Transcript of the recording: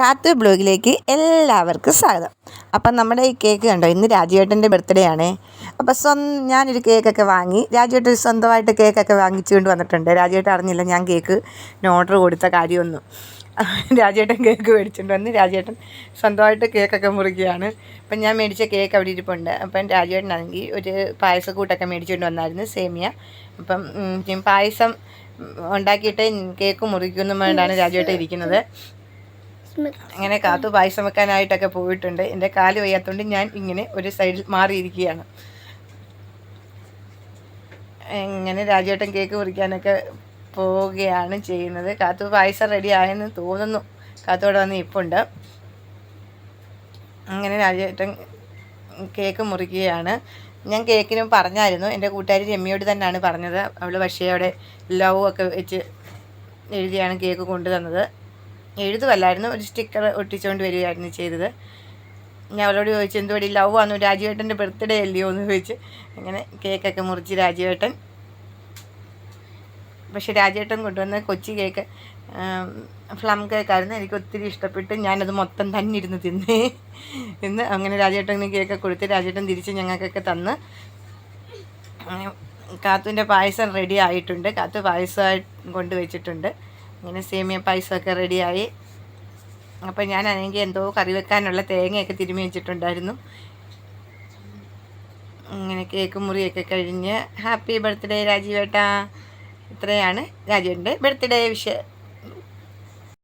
കാത്തു ബ്ലോഗിലേക്ക് എല്ലാവർക്കും സ്വാഗതം. അപ്പം നമ്മുടെ ഈ കേക്ക് കണ്ടോ? ഇന്ന് രാജുവേട്ടന്റെ ബർത്ത്ഡേ ആണേ. അപ്പം സ്വന്തം ഞാനൊരു കേക്കൊക്കെ വാങ്ങി രാജുവേട്ടൻ സ്വന്തമായിട്ട് കേക്കൊക്കെ വാങ്ങിച്ചുകൊണ്ട് വന്നിട്ടുണ്ട്. രാജുവേട്ടൻ അറിഞ്ഞില്ല ഞാൻ കേക്ക് ഓർഡർ കൊടുത്ത കാര്യമൊന്നും. രാജേട്ടൻ കേക്ക് മേടിച്ചിട്ടുണ്ട് വന്ന് രാജേട്ടൻ സ്വന്തമായിട്ട് കേക്കൊക്കെ മുറിക്കുകയാണ്. അപ്പം ഞാൻ മേടിച്ച കേക്ക് അവിടെ ഇരിപ്പുണ്ട്. അപ്പം രാജേട്ടനാണെങ്കിൽ ഒരു പായസക്കൂട്ടൊക്കെ മേടിച്ചുകൊണ്ട് വന്നായിരുന്നു സേമിയ. അപ്പം പായസം ഉണ്ടാക്കിയിട്ട് കേക്ക് മുറിക്കുമെന്നും വേണ്ടാണ് രാജേട്ടൻ ഇരിക്കുന്നത്. അങ്ങനെ കാത്തു പായസം വെക്കാനായിട്ടൊക്കെ പോയിട്ടുണ്ട്. എന്റെ കാൽ വയ്യാത്തതുകൊണ്ട് ഞാൻ ഇങ്ങനെ ഒരു സൈഡിൽ മാറിയിരിക്കുകയാണ്. ഇങ്ങനെ രാജേട്ടൻ കേക്ക് മുറിക്കാനൊക്കെ പോവുകയാണ് ചെയ്യുന്നത്. കാത്തു പായസം റെഡി ആയെന്ന് തോന്നുന്നു. കാത്തോടെ വന്ന് ഇപ്പുണ്ട് അങ്ങനെ രാജേട്ടൻ കേക്ക് മുറിക്കുകയാണ്. ഞാൻ കേക്കിന് പറഞ്ഞായിരുന്നു. എന്റെ കൂട്ടുകാരി രമ്യയോട് തന്നെയാണ് പറഞ്ഞത്. അവൾ പക്ഷേ അവിടെ ലവ് ഒക്കെ വെച്ച് എഴുതിയാണ് കേക്ക് കൊണ്ടുതന്നത്. എഴുതുമല്ലായിരുന്നു ഒരു സ്റ്റിക്കർ ഒട്ടിച്ചുകൊണ്ട് വരികയായിരുന്നു ചെയ്തത്. ഞാൻ അവരോട് ചോദിച്ചു എന്തുപടി ലവ് ആണോ? രാജുവേട്ടന്റെ ബർത്ത്ഡേ അല്ലയോ? എന്ന് ചോദിച്ച്. അങ്ങനെ കേക്കൊക്കെ മുറിച്ച് രാജുവേട്ടൻ. പക്ഷേ രാജേട്ടൻ കൊണ്ടുവന്ന കൊച്ചി കേക്ക് ഫ്ലം കേക്കായിരുന്നു എനിക്ക് ഒത്തിരി ഇഷ്ടപ്പെട്ട്. ഞാനത് മൊത്തം തന്നെ ഇരുന്ന് തിന്നേ. ഇന്ന് അങ്ങനെ രാജേട്ടന് കേക്ക് കൊടുത്ത് രാജേട്ടൻ തിരിച്ച് ഞങ്ങൾക്കൊക്കെ തന്ന്. കാത്തുവിന്റെ പായസം റെഡി ആയിട്ടുണ്ട്. കാത്തു പായസമായി കൊണ്ടുവച്ചിട്ടുണ്ട്. അങ്ങനെ സേമിയ പായസമൊക്കെ റെഡിയായി. അപ്പം ഞാനാണെങ്കിൽ എന്തോ കറി വെക്കാനുള്ള തേങ്ങയൊക്കെ തിരുമ്മി വെച്ചിട്ടുണ്ടായിരുന്നു. അങ്ങനെ കേക്ക് മുറിയൊക്കെ കഴിഞ്ഞ് ഹാപ്പി ബർത്ത്ഡേ രാജീവേട്ടാ. ഇത്രയാണ് രാജുവിന്റെ ബർത്ത്ഡേ വിഷ